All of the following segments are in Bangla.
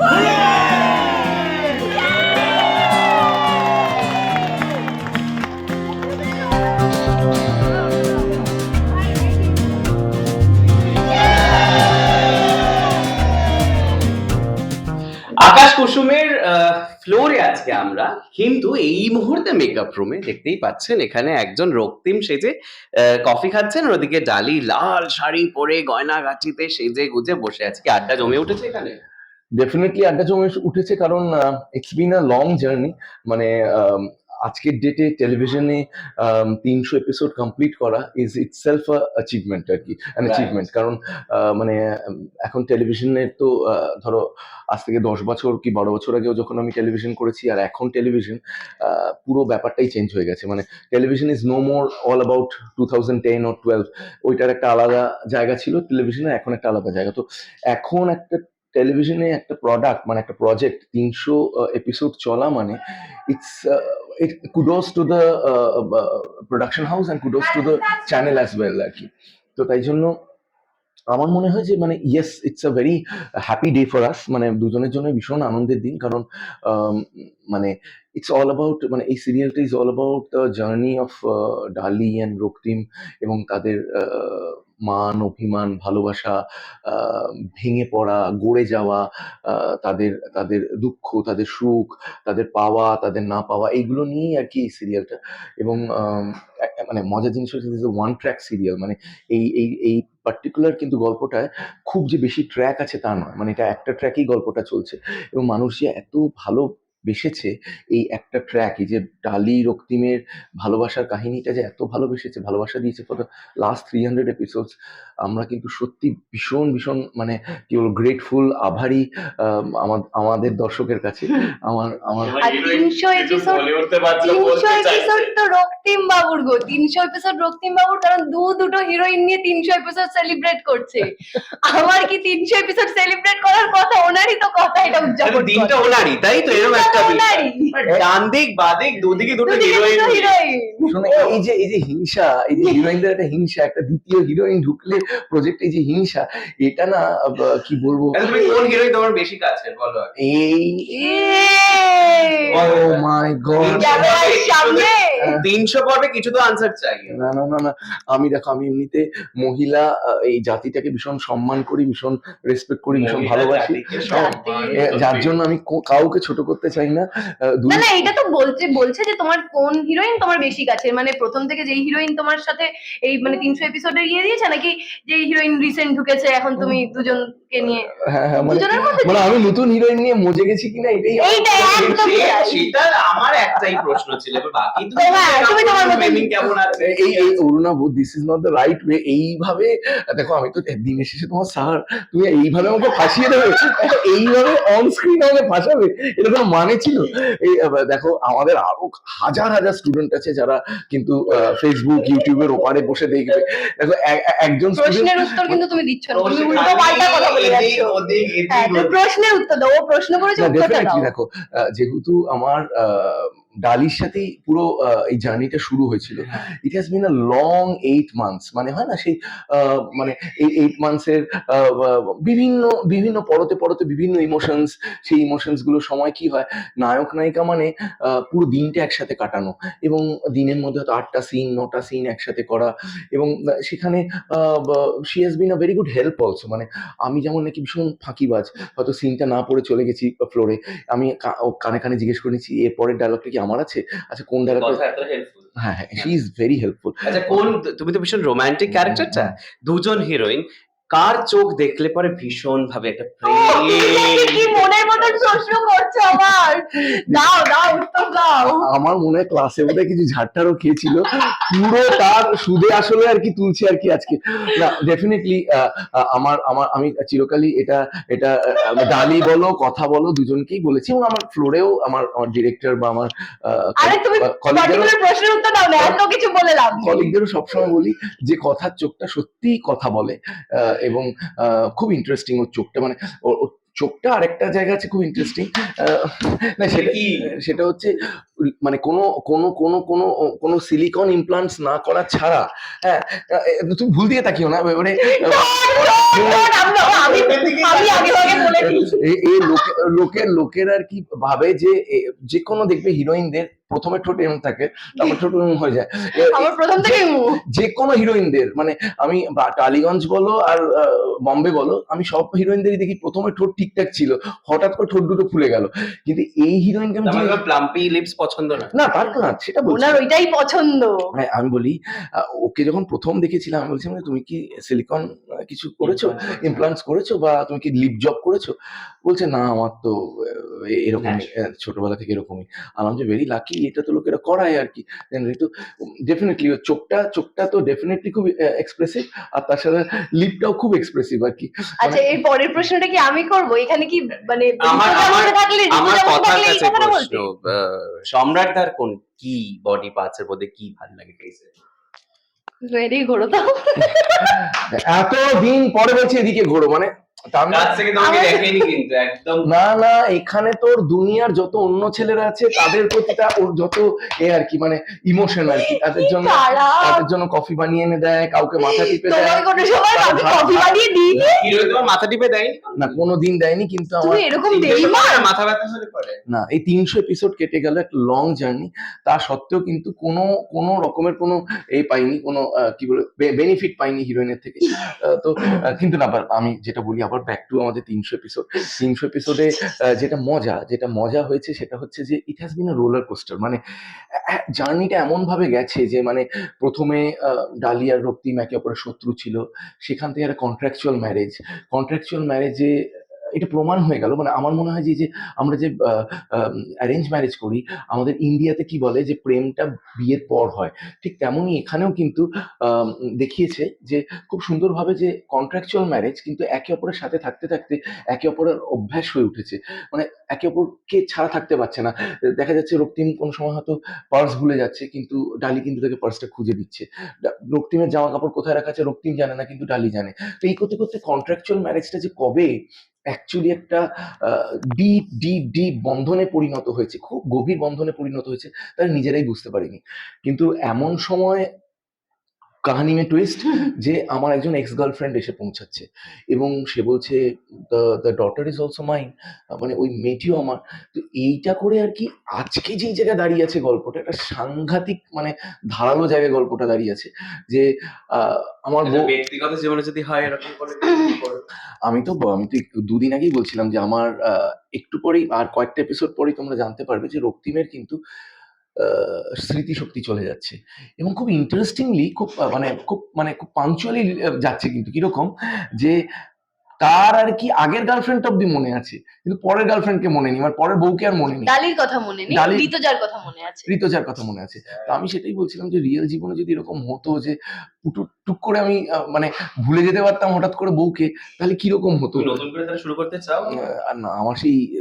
আকাশ কুসুমের ফ্লোরে আজকে আমরা। কিন্তু এই মুহূর্তে মেকআপ রুমে দেখতেই পাচ্ছেন, এখানে একজন রক্তিম সেজে কফি খাচ্ছেন। আর ওদিকে ডালি, লাল শাড়ি পরে গয়না গাছিতে সেজে গুজে বসে আছে। কি আড্ডা জমে উঠেছে এখানে? ডেফিনেটলি আড্ডা জমে উঠেছে কারণ it's been a long journey মানে আজকের ডেটে টেলিভিশনে তিনশো এপিসোড কমপ্লিট করা ইজ ইট সেলফ অ্যাচিভমেন্ট আর কি অ্যান অ্যাচিভমেন্ট কারণ মানে এখন টেলিভিশনের তো ধরো আজ থেকে দশ বছর কি বারো বছর আগেও যখন আমি টেলিভিশন করেছি আর এখন টেলিভিশন পুরো ব্যাপারটাই চেঞ্জ হয়ে গেছে। মানে television is no more all about two thousand ten O twelve ওইটার একটা আলাদা জায়গা ছিল টেলিভিশনের এখন একটা আলাদা জায়গা। তো এখন একটা টেলিভিশনে একটা প্রোডাক্ট মানে একটা প্রজেক্ট তিনশো এপিসোড চলা মানে it's it kudos to the production house and kudos to the channel as well আর কি। তো তাই জন্য আমার মনে হয় যে মানে yes it's a very happy day for us মানে দুজনের জন্য ভীষণ আনন্দের দিন, কারণ মানে ইটস অল অ্যাবাউট মানে এই সিরিয়ালটা is all about the journey of Dali and Roktim এবং তাদের মান, অভিমান, ভালোবাসা ভেঙে পড়া, গড়ে যাওয়া তাদের তাদের দুঃখ, তাদের সুখ, তাদের পাওয়া, তাদের না পাওয়া, এইগুলো নিয়েই আর কি সিরিয়ালটা এবং মানে মজার জিনিস হচ্ছে ওয়ান ট্র্যাক সিরিয়াল মানে এই এই এই পার্টিকুলার কিন্তু গল্পটায় খুব যে বেশি ট্র্যাক আছে তা নয়। মানে এটা একটা ট্র্যাকেই গল্পটা চলছে। এবং মানুষ যে এত ভালো বেসেছে এই একটা ট্র্যাক এই যে ডালি রক্তিমের ভালোবাসার কাহিনীটা যে এত ভালোবেসেছে ভালোবাসা দিয়েছে for the last three hundred episodes আমরা কিন্তু সত্যি ভীষণ ভীষণ মানে কি বলব গ্রেটফুল আভারী আমাদের দর্শকের কাছে। আমার আমার আর 300 episode- বলে উঠতে পারছিল তিনশো এপিসোড তো রক্তিম বাবুর গো তিনশো এপিসোড রক্তিম বাবুর কারণ দু দুটো হিরোইন নিয়ে তিনশো এপিসোড সেলিব্রেট করছে। আমার কি তিনশো এপিসোড সেলিব্রেট করার কথা? ওনারই তো কথা এটা উদযাপন দিনটা ওনারই তাই তো? এরকম দিনটা একটা বিষয়। ওনারই। ডান দিক বাদিক দুদিকে দুটো হিরোইন দুটো হিরোইন শোনো এই যে এই যে হিংসা এই যে হিরোইনদের একটা হিংসা একটা দ্বিতীয় হিরোইন ঢুকলে প্রজেক্টে যে হিংসা এটা না কি বলব? তুমি কোন হিরোইন তোমার বেশি কাছে? বলো এই ও মাই গড যাবে আর সামনে। তিনশো পর্বে কিছু তো আনসার চাই। না না না না। আমি দেখো আমি এমনিতে মহিলা আহ, এই জাতিটাকে ভীষণ সম্মান করি ভীষণ রেসপেক্ট করি ভীষণ ভালোবাসি। জাতিকে যার জন্য আমি কাউকে ছোট করতে চাই না? না না এটা তো বলছে বলছে যে তোমার কোন হিরোইন তোমার বেশি কাছে? মানে প্রথম থেকে যেই হিরোইন তোমার সাথে এই মানে তিনশো এপিসোডে ইয়ে দিয়েছে নাকি যে হিরোইন রিসেন্ট ঢুকেছে এখন তুমি দুজনকে নিয়ে? হ্যাঁ হ্যাঁ মানে মানে আমি নতুন হিরোইন নিয়ে মজে গেছি কিনা এটাই আমার- এইটা একদম সেটা আমার একটাই প্রশ্ন ছিল বাকি তো হ্যাঁ, তুমি তোমার মতো- কেমন আছে? এই এই Aruna this is not the right way এইভাবে দেখো আমি তো দিনের শেষে তোমার স্যার তুমি এইভাবে আমাকে ফাঁসিয়ে দেবে? এইভাবে অন স্ক্রিন আমাকে ফাঁসাবে? এটা কোনো মানে ছিল? এই দেখো আমাদের আরও হাজার হাজার স্টুডেন্ট আছে যারা কিন্তু ফেসবুক ইউটিউবের ওপারে বসে দেখবে। দেখো একজন প্রশ্নের উত্তর কিন্তু তুমি দিচ্ছ না। তুমি উল্টো পাল্টা কথা হ্যাঁ। প্রশ্নের উত্তর দাও ও প্রশ্ন করেছে উত্তরটা দাও দেখো যেহেতু আমার আহ, ডালির সাথেই পুরো এই জার্নিটা শুরু হয়েছিল। It has been a long eight months মানে হয় না সেই মানে এই এইট মান্থসের বিভিন্ন বিভিন্ন পরতে পরতে বিভিন্ন ইমোশনস সেই ইমোশনসগুলো সময় কি হয় নায়ক নায়িকা মানে পুরো দিনটা একসাথে কাটানো এবং দিনের মধ্যে হয়তো আটটা সিন নটা সিন একসাথে করা এবং সেখানে she has been a very good help also মানে আমি যেমন নাকি ভীষণ ফাঁকিবাজ হয়তো সিনটা না পড়ে চলে গেছি ফ্লোরে আমি কানে কানে জিজ্ঞেস করে নিচ্ছি এর পরের ডায়লগটা কি আমার আছে? আচ্ছা কোন helpful। হ্যাঁ হ্যাঁ শি ইজ ভেরি হেল্পফুল আচ্ছা কোন তুমি তো ভীষণ রোমান্টিক ক্যারেক্টারটা দুজন হিরোইন কার চোখ দেখলে পরে ভীষণ ভাবে একটা কি মনের মতন প্রশ্ন করছ আমার? দাও দাও উত্তর দাও। আমার মনে হয় ক্লাসে বোধহয় কিছু ঝাড়টারও খেয়েছিল। পুরো তার সুদে আসলে আর কি তুলছে আর কি আজকে। না ডেফিনেটলি আমার আমার আমি চিরকালই এটা এটা ডালি বলো কথা বলো দুজনকেই বলেছি। এবং আমার ফ্লোরেও আমার আমার ডিরেক্টর বা আমার প্রশ্নের উত্তর দাও না এত কিছু বলে লাভ কলিগদেরও সবসময় বলি যে কথার চোখটা সত্যিই কথা বলে। আহ, এবং আহ, খুব ইন্টারেস্টিং ওর চোখটা। মানে ওর ওর চোখটা আরেকটা জায়গা আছে খুব ইন্টারেস্টিং না সেটা সেটা হচ্ছে মানে কোনো কোনো কোনো কোনো কোনো সিলিকন ইমপ্লান্টস না করা ছাড়া হ্যাঁ তুমি ভুল দিয়ে তাকিও না মানে লোকে- লোকের লোকের আর কি ভাবে যে যে কোনো দেখবে হিরোইনদের প্রথমে ঠোঁট এমন থাকে তারপর ঠোঁট এমন হয়ে যায়। আমার প্রথম থেকে যে কোনো হিরোইনদের মানে আমি বা- টালিগঞ্জ বলো আর আহ, বম্বে বলো আমি সব হিরোইনদেরই দেখি প্রথমে ঠোঁট ঠিকঠাক ছিল হঠাৎ করে ঠোঁট দুটো ফুলে গেল। কিন্তু এই হিরোইনকে আমি প্লাম্পি লিপস পছন্দ না। না তার না সেটা বলছি। ওনার ওইটাই পছন্দ। হ্যাঁ আমি বলি ওকে যখন প্রথম দেখেছিলাম আমি বলছিলাম তুমি কি সিলিকন কিছু করেছ? ইমপ্লান্টস করেছ। বা তুমি কি লিপ জব করেছ? বলছে না আমার তো আহ, এরকমই ছোটবেলা থেকে এরকমই। আলাম যে ভেরি লাকি এটা তো লোকেরা করায় আর কি। তো ডেফিনেটলি চোখটা চোখটা তো ডেফিনেটলি খুব এক্সপ্রেসিভ আর তার সাথে লিপটাও খুব এক্সপ্রেসিভ আর কি। আচ্ছা এর পরের প্রশ্নটা কি আমি করব? এখানে কি মানে আমার- আমার- আমার কথার কাছে প্রশ্ন বলতে? সম্রাট দার কোন কি বডি পার্টস এর মধ্যে কি ভালো লাগে ফেসে ভেরি ঘোরো তো। এত দিন পরে বলছে এদিকে ঘোরো মানে না না এখানে তোর দুনিয়ার যত অন্য ছেলেরা আছে তাদের প্রতিটা ওর যত এ আর কি মানে ইমোশন আর কি তাদের জন্য তাদের জন্য কফি বানিয়ে এনে দেয় কাউকে মাথা টিপে দেয়। কফি বানিয়ে দিই মাথা টিপে দেয়নি? না কোনোদিন দেয়নি কিন্তু আমার এরকম মাথা ব্যথা হলে না এই তিনশো এপিসোড কেটে গেল একটা লং জার্নি তা সত্ত্বেও কিন্তু কোনো কোনো রকমের কোনো এই পাইনি কোনো আহ, কি বলে বেনিফিট পাইনি হিরোইনের থেকে। তো কিন্তু না আমি যেটা বলি আবার ব্যাক টু আমাদের তিনশো এপিসোড তিনশো এপিসোডে যেটা মজা যেটা মজা হয়েছে সেটা হচ্ছে যে it has been a roller coaster মানে জার্নিটা এমনভাবে গেছে যে মানে প্রথমে ডালিয়ার রক্তিম একে অপরের শত্রু ছিল। সেখান থেকে একটা কন্ট্রাকচুয়াল ম্যারেজ কন্ট্রাকচুয়াল ম্যারেজে এটা প্রমাণ হয়ে গেল। মানে আমার মনে হয় যে যে আমরা যে অ্যারেঞ্জ ম্যারেজ করি, আমাদের ইন্ডিয়াতে কি বলে যে প্রেমটা বিয়ের পর হয়। ঠিক তেমনই এখানেও কিন্তু দেখিয়েছে যে খুব সুন্দরভাবে যে কন্ট্রাকচুয়াল ম্যারেজ কিন্তু একে অপরের সাথে থাকতে থাকতে একে অপরের অভ্যাস হয়ে উঠেছে। মানে একে অপরকে ছাড়া থাকতে পারছে না। দেখা যাচ্ছে রক্তিম কোনো সময় হয়তো পার্স ভুলে যাচ্ছে, কিন্তু ডালি কিন্তু তাকে পার্সটা খুঁজে দিচ্ছে। রক্তিমের জামা কাপড় কোথায় রাখা আছে রক্তিম জানে না, কিন্তু ডালি জানে। তো এই করতে করতে কন্ট্রাকচুয়াল ম্যারেজটা যে কবে অ্যাকচুয়ালি একটা ডিপ ডিপ ডিপ বন্ধনে পরিণত হয়েছে, খুব গভীর বন্ধনে পরিণত হয়েছে তারা নিজেরাই বুঝতে পারেনি। কিন্তু এমন সময় কাহানি মে টুইস্ট যে আমার একজন এক্স গার্লফ্রেন্ড এসে পৌঁছাচ্ছে। এবং সে বলছে the daughter is also mine মানে ওই মেয়েটিও আমার। তো এইটা করে আর কি আজকে যেই জায়গায় দাঁড়িয়ে আছে গল্পটা একটা সাংঘাতিক মানে ধারালো জায়গায় গল্পটা দাঁড়িয়ে আছে। যে আমার ব্যক্তিগত জীবনে যদি হয় এরকম করে? আমি তো আমি তো একটু দুদিন আগেই বলছিলাম যে আমার একটু পরেই আর কয়েকটা এপিসোড পরেই তোমরা জানতে পারবে যে রক্তিমের কিন্তু স্মৃতিশক্তি চলে যাচ্ছে। এবং খুব ইন্টারেস্টিংলি খুব মানে খুব মানে খুব পাঞ্চুয়ালি যাচ্ছে কিন্তু। কীরকম? যে তার আর কি আগের গার্লফ্রেন্ড অব্দি মনে আছে কিন্তু পরের গার্লফ্রেন্ডকে মনে নেই আমার পরের বউকে আর মনে নেই। ডালির কথা মনে নেই ডালির- ঋতুজার কথা মনে আছে। ঋতজার কথা মনে আছে। তো আমি সেটাই বলছিলাম যে রিয়েল জীবনে যদি এরকম হতো যে টুক টুক করে আমি আহ, মানে ভুলে যেতে পারতাম হঠাৎ করে বউকে তাহলে কীরকম হতো? নতুন করে তাহলে শুরু করতে চাও? আর না আমার সেই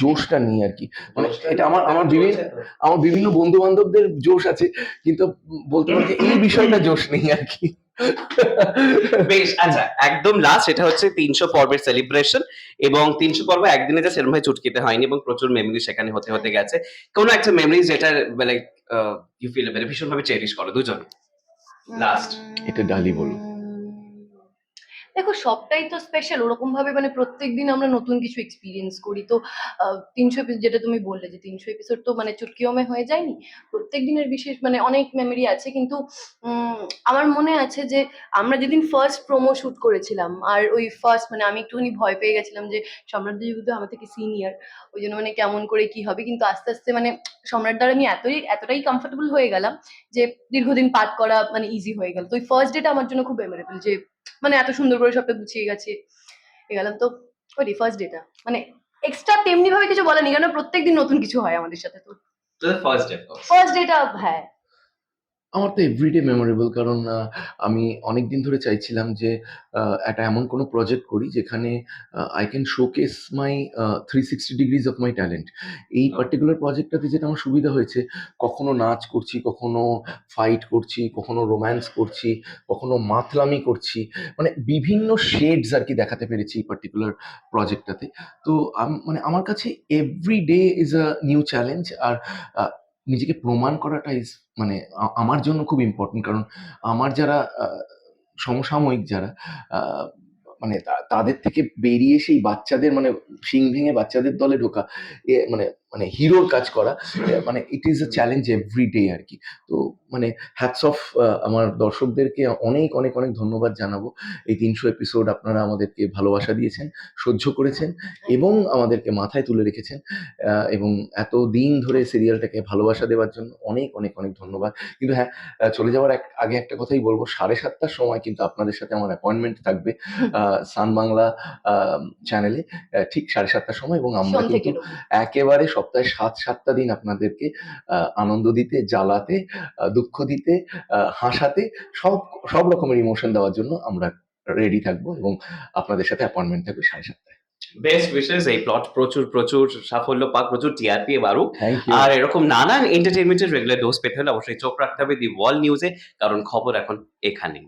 জোশটা নিয়ে আর কি। মানে এটা আমার আমার বিভিন্ন আমার বিভিন্ন বন্ধু বান্ধবদের জোশ আছে কিন্তু বলতে পারি এই বিষয়টা জোশ নেই আর কি। বেশ আচ্ছা একদম লাস্ট এটা হচ্ছে তিনশো পর্বের সেলিব্রেশন এবং তিনশো পর্ব একদিনে যা সেরকম ভাবে চুটকিতে হয়নি এবং প্রচুর মেমরি সেখানে হতে হতে গেছে। কোনো একটা মেমরি যেটা মানে ইউ ফিল মানে ভীষণ ভাবে চেরিশ করো দুজন। Last. এটা ডালি বলো। দেখো, সবটাই তো স্পেশাল ওরকম ভাবে মানে প্রত্যেক দিন আমরা নতুন কিছু এক্সপিরিয়েন্স করি। তো তিনশো যেটা তুমি বললে যে তিনশো এপিসোড তো মানে চুটকিওমে হয়ে যায়নি। প্রত্যেক দিনের বিশেষ মানে অনেক মেমোরি আছে। কিন্তু আমার মনে আছে যে আমরা যেদিন ফার্স্ট প্রোমো শুট করেছিলাম, আর ওই ফার্স্ট মানে আমি একটুখানি ভয় পেয়ে গেছিলাম যে সম্রাট যেহেতু আমার থেকে সিনিয়র ওই জন্য মানে কেমন করে কি হবে? কিন্তু আস্তে আস্তে মানে সম্রাট দ্বারা আমি এতই, এতটাই কমফোর্টেবল হয়ে গেলাম যে দীর্ঘদিন পাঠ করা মানে ইজি হয়ে গেল। তো ওই ফার্স্ট ডেটা আমার জন্য খুব মেমোরেবল যে মানে এত সুন্দর করে সবটা গুছিয়ে গেছে এ গেলাম তো ওই ফার্স্ট ডেটা মানে এক্সট্রা তেমনি ভাবে কিছু বলেনি কেন প্রত্যেকদিন নতুন কিছু হয় আমাদের সাথে তো। ফার্স্ট ডে ফার্স্ট ডেটা হ্যাঁ। আমার তো এভরিডে মেমোরেবল কারণ আমি অনেক দিন ধরে চাইছিলাম যে একটা এমন কোনো প্রজেক্ট করি যেখানে I can showcase my three sixty degrees of my talent এই পার্টিকুলার প্রজেক্টটাতে যেটা আমার সুবিধা হয়েছে কখনো নাচ করছি কখনো ফাইট করছি কখনো রোম্যান্স করছি কখনো মাতলামি করছি মানে বিভিন্ন শেডস আর কি দেখাতে পেরেছি এই পার্টিকুলার প্রজেক্টটাতে তো মানে আমার কাছে every day is a new challenge আর নিজেকে প্রমাণ করাটা ইজ মানে আমার জন্য খুব ইম্পর্টেন্ট কারণ আমার যারা সমসাময়িক যারা মানে তাদের থেকে বেরিয়ে সেই বাচ্চাদের মানে সিং ভেঙে বাচ্চাদের দলে ঢোকা, এ মানে মানে হিরোর কাজ করা মানে it is a challenge every day আর কি। তো মানে হ্যাটস অফ আমার দর্শকদেরকে অনেক অনেক অনেক ধন্যবাদ জানাব। এই তিনশো এপিসোড আপনারা আমাদেরকে ভালোবাসা দিয়েছেন সহ্য করেছেন এবং আমাদেরকে মাথায় তুলে রেখেছেন এবং এত দিন ধরে সিরিয়ালটাকে ভালোবাসা দেওয়ার জন্য অনেক অনেক অনেক ধন্যবাদ। কিন্তু হ্যাঁ চলে যাওয়ার এক- আগে একটা কথাই বলব সাড়ে সাতটার সময় কিন্তু আপনাদের সাথে আমার অ্যাপয়েন্টমেন্ট থাকবে সান বাংলা চ্যানেলে ঠিক সাড়ে সাতটার সময় এবং আমরা কিন্তু একেবারে সপ্তাহে সাত সাতটা দিন আপনাদেরকে আনন্দ দিতে জ্বালাতে দুঃখ দিতে হাসাতে সব সব রকমের ইমোশন দেওয়ার জন্য আমরা রেডি থাকব এবং আপনাদের সাথে অ্যাপয়েন্টমেন্ট থাকবে সাড়ে সাতটায়। বেস্ট উইশেস এই প্লট প্রচুর প্রচুর সাফল্য পাক প্রচুর টিআরপি ইউ আর এরকম নানান এন্টারটেনমেন্টের রেগুলার ডোজ পেতে হলে অবশ্যই চোখ রাখতে হবে দি ওয়াল নিউজে কারণ খবর এখন এখানেই।